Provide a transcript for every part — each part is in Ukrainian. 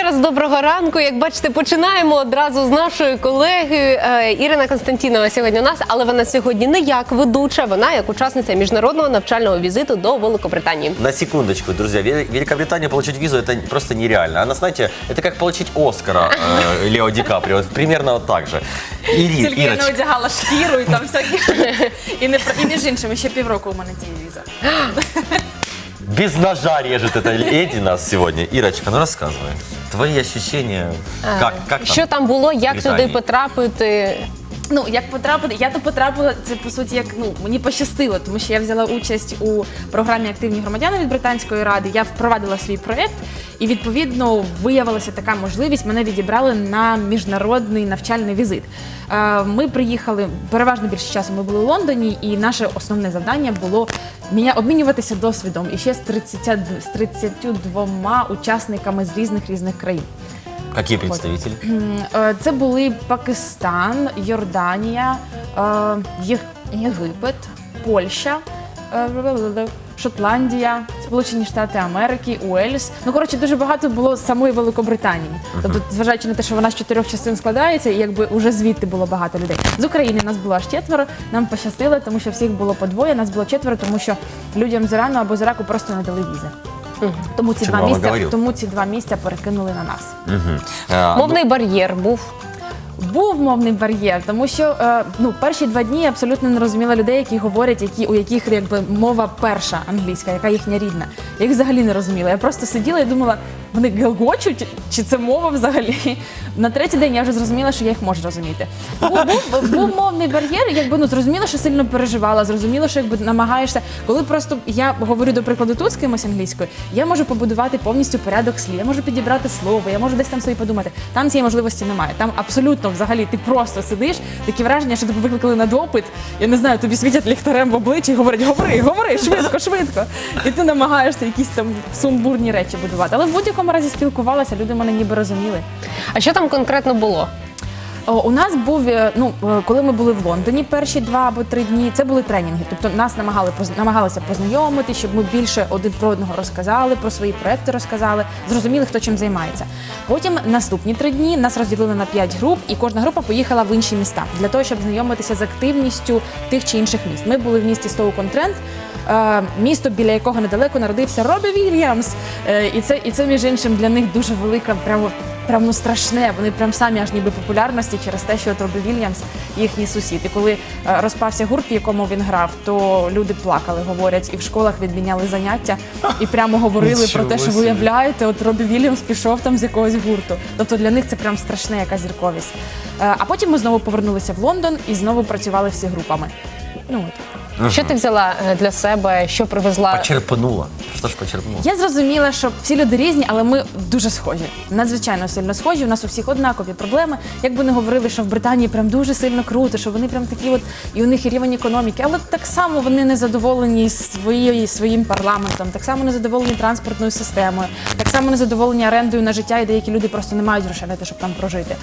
ще раз доброго ранку. Як бачите, починаємо одразу з нашої колеги Е, Ірина Константінова сьогодні у нас, але вона сьогодні не як ведуча, вона як учасниця міжнародного навчального візиту до Великобританії. На секундочку, друзья. Вел- Великобритания получить визу это просто нереально. Она, знаете, это как получить Оскара э, Лео Ди Каприо. Вот Примерно вот так же. Ири, Тільки я не Ирочка, одягала шкіру і там всякі. І, не, про- і між іншим, ще півроку у мене діє віза. без ножа режет эта леди нас сегодня. Ирочка, ну рассказывай. Твои ощущения, як, як там? Що там було, як туди потрапити? Ну, як потрапити, я то потрапила, це по суті, як ну мені пощастило, тому що я взяла участь у програмі Активні громадяни від британської ради. Я впровадила свій проєкт, і відповідно виявилася така можливість. Мене відібрали на міжнародний навчальний візит. Е, Ми приїхали переважно більше часу. Ми були у Лондоні, і наше основне завдання було обмінюватися досвідом і ще з 30, з 32 учасниками з різних різних країн. Какие представители? Е, Це були Пакистан, Йорданія, е, Є- Єгипет, Польща, е, Шотландія, Сполучені Штати Америки, Уельс. Ну коротше, дуже багато було з самої Великобританії. Тобто, зважаючи на те, що вона з чотирьох частин складається, і якби уже звідти було багато людей. З України нас було аж четверо. Нам пощастило, тому що всіх було по двоє. Нас було четверо, тому що людям з Ірану або з Іраку просто не дали візи. Тому ці два місця, тому ці два місця перекинули на нас. Мгм. Мовний бар'єр був. Був мовний бар'єр, тому що е, ну перші два дні я абсолютно не розуміла людей, які говорять, які у яких якби мова перша англійська, яка їхня рідна. Я їх взагалі не розуміла. Я просто сиділа і думала, вони гелгочуть, чи це мова взагалі. На третій день я вже зрозуміла, що я їх можу розуміти. Був, був, був мовний бар'єр, якби ну зрозуміло, що сильно переживала, зрозуміло, що якби намагаєшся. Коли просто я говорю до прикладу тут з кимось англійською, я можу побудувати повністю порядок слів, я можу підібрати слово, я можу десь там собі подумати. Там цієї можливості немає. Там абсолютно взагалі ти просто сидиш, такі враження, що тебе викликали на допит. Я не знаю, тобі світять ліхтарем в обличчя і говорять, говори, говори, швидко, швидко. І ти намагаєшся якісь там сумбурні речі будувати. Але в будь-якому разі спілкувалася, люди мене ніби розуміли. А що там конкретно було? У нас був е, ну е, коли ми були в Лондоні перші два або три дні. Це були тренінги. Тобто нас намагали намагалися познайомити, щоб ми більше один про одного розказали, про свої проекти розказали, зрозуміли, хто чим займається. Потім наступні три дні нас розділили на п'ять груп, і кожна група поїхала в інші міста для того, щоб знайомитися з активністю тих чи інших міст. Ми були в місті Стоук-он-Трент, місто, біля якого недалеко народився Робі Вільямс. Е, І це, і це між іншим для них дуже велика, прямо прям ну страшне. Вони прям самі аж ніби популярності через те, що от Робі Вільямс їхній сусід. І коли е, розпався гурт, в якому він грав, то люди плакали, говорять, і в школах відміняли заняття і прямо говорили про те, що ви уявляєте, от Робі Вільямс пішов там з якогось гурту. Тобто для них це прям страшна яка зірковість. Е, А потім ми знову повернулися в Лондон і знову працювали всі групами. Ну от. Що ти взяла е, для себе? Що привезла? Почерпнула. Что ж почерпнула? Я зрозуміла, що всі люди різні, але ми дуже схожі. Надзвичайно сильно схожі. У нас у всіх однакові проблеми. Як би не говорили, що в Британії прям дуже сильно круто, що вони прям такі, от і у них і рівень економіки, але так само вони не задоволені своєю своїм парламентом, так само не задоволені транспортною системою, так само не задоволені орендою на життя, і деякі люди просто не мають грошей на те, щоб там прожити.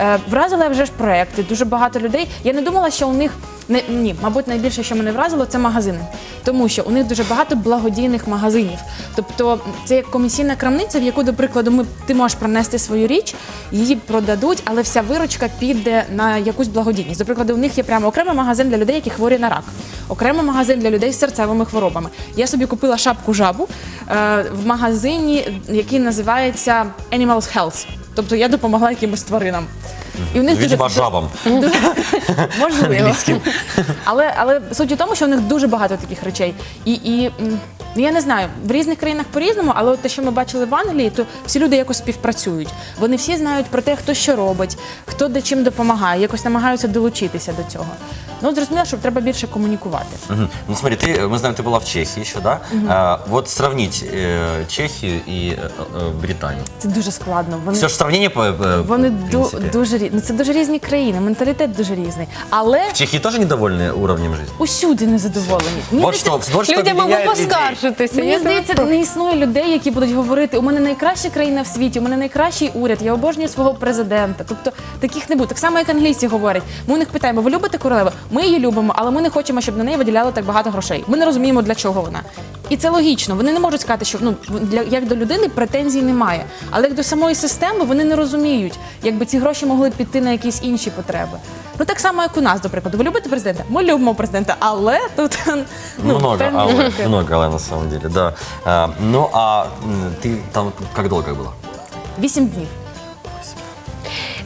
Е, вразили вже ж проекти, дуже багато людей. Я не думала, що у них не ні, мабуть, найбільше, що мене вразило, це магазини, тому що у них дуже багато благодійних магазинів. Тобто це як комісійна крамниця, в яку, до прикладу, ми ти можеш принести свою річ, її продадуть, але вся виручка піде на якусь благодійність. До прикладу, у них є прямо окремий магазин для людей, які хворі на рак, окремий магазин для людей з серцевими хворобами. Я собі купила шапку жабу е, в магазині, який називається Animals Health. Тобто я допомогла якимось тваринам. І в них дуже- жабам. Можливо. але, але суть у тому, що у них дуже багато таких речей. І, і м, ну, я не знаю, в різних країнах по-різному, але от те, що ми бачили в Англії, то всі люди якось співпрацюють. Вони всі знають про те, хто що робить, хто де чим допомагає, якось намагаються долучитися до цього. Ну, зрозуміло, що треба більше комунікувати. Мгм. Ну смотри, ты, мы знаем, ты была в Чехии еще, да? А, вот сравнить э, Чехию и э, э, Британию. Це дуже складно. Вони Все же сравнение по, э, вони в ду- принципе. дуже різні. Ну, це дуже різні країни, менталітет дуже різний. Але В Чехии тоже недовольны уровнем жизни? усюди незадоволені. Мені Вот здається, что, вот что Людям або объединяет людей. поскаржитися. Мені Я здається, не існує людей, які будуть говорити: у мене найкраща країна в світі, у мене найкращий уряд, я обожнюю свого президента. Тобто таких не буде. Так само, як англійці говорять. Ми у них питаємо: ви любите королеву? Ми її любимо, але ми не хочемо, щоб на неї виділяли так багато грошей. Ми не розуміємо, для чого вона. І це логічно. Вони не можуть сказати, що ну для як до людини претензій немає. Але як до самої системи вони не розуміють, якби ці гроші могли б піти на якісь інші потреби. Ну так само, як у нас, до прикладу. Ви любите президента? Ми любимо президента, але тут ну, много, але, много, але на самом деле, да. А, ну, а ты там как долго была? Вісім днів.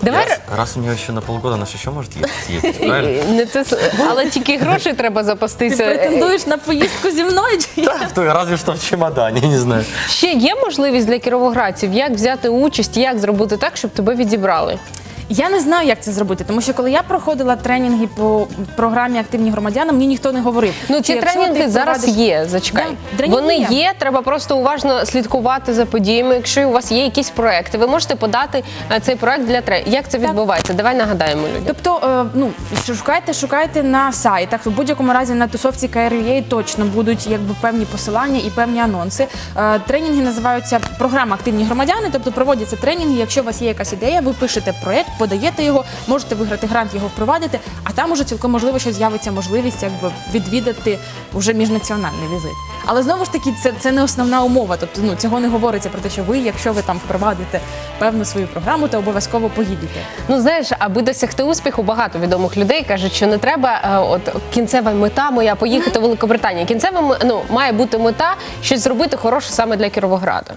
Давай Раз, раз у нього ще на полгода, на що може может ездить, правильно? не це, с- але тільки грошей треба Ти запастися. претендуєш на поїздку зі мною? Чи в той- разве что в чемодані не знаю. Ще є можливість для кіровоградців, як взяти участь, як зробити так, щоб тебе відібрали. Я не знаю, як це зробити, тому що коли я проходила тренінги по програмі Активні громадяни, мені ніхто не говорив. Ну ці тренінги зараз порадиш- є. Зачекай. Да, Вони є. є. Треба просто уважно слідкувати за подіями. Якщо у вас є якісь проекти, ви можете подати е, цей проект для тренінг. Як це відбувається? Давай нагадаємо людям. Тобто, е, ну шукайте, шукайте на сайтах. В будь-якому разі на тусовці KRUA точно будуть якби певні посилання і певні анонси. Е, Тренінги називаються програма Активні громадяни. Тобто проводяться тренінги. Якщо у вас є якась ідея, ви пишете проект, подаєте його, можете виграти грант, його впровадити. А там уже цілком можливо, що з'явиться можливість якби відвідати вже міжнаціональний візит. Але знову ж таки, це, це не основна умова. Тобто, ну цього не говориться про те, що ви, якщо ви там впровадите певну свою програму, то обов'язково поїдете. Ну знаєш, аби досягти успіху, багато відомих людей кажуть, що не треба. е, От кінцева мета моя поїхати в Великобританію. Кінцева ну, має бути мета щось зробити хороше саме для Кіровограда.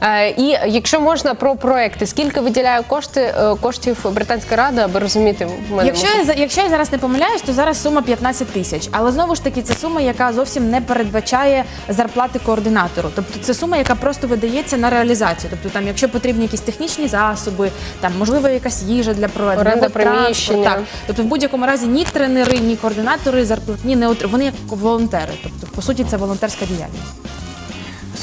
Е, І якщо можна про проекти, скільки виділяє кошти е, коштів Британська рада, аби розуміти в мене Якщо я, якщо я зараз не помиляюсь, то зараз сума 15 тисяч. Але знову ж таки, це сума, яка зовсім не передбачає зарплати координатору. Тобто це сума, яка просто видається на реалізацію. Тобто, там, якщо потрібні якісь технічні засоби, там можливо якась їжа для проведення Оренда приміщення. Так. Тобто, в будь-якому разі ні тренери, ні координатори зарплатні не отримують. Вони як волонтери. Тобто, по суті, це волонтерська діяльність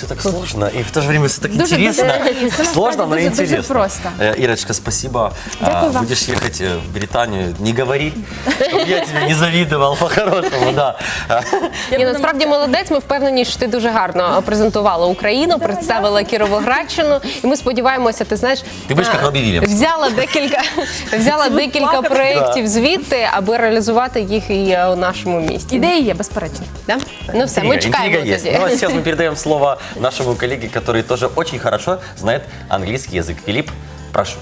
Все так сложно, и в то же время все так Дуже- интересно. дуже- це Сложно, но насправді дуже- дуже интересно. просто. Э, Ирочка, спасибо. Дякую А, вам. Будешь ехать э, в Британию, не говори, чтобы я тебе не завидовал по-хорошему, да. А, Ні, насправді молодець. Ми впевнені, що ти дуже гарно презентувала Україну, представила Кіровоградщину, і ми сподіваємося, ти знаєш, Ти будеш а, як Робі Вільямс. взяла декілька взяла декілька плакати. проєктів звідти, аби реалізувати їх і е, у нашому місті. Ідеї є, безперечно. Да? Ну все, ми Интрига- чекаємо интрига есть. тоді. Ну а сейчас мы передаем слово нашему коллеге, который тоже очень хорошо знает английский язык. Филипп, прошу.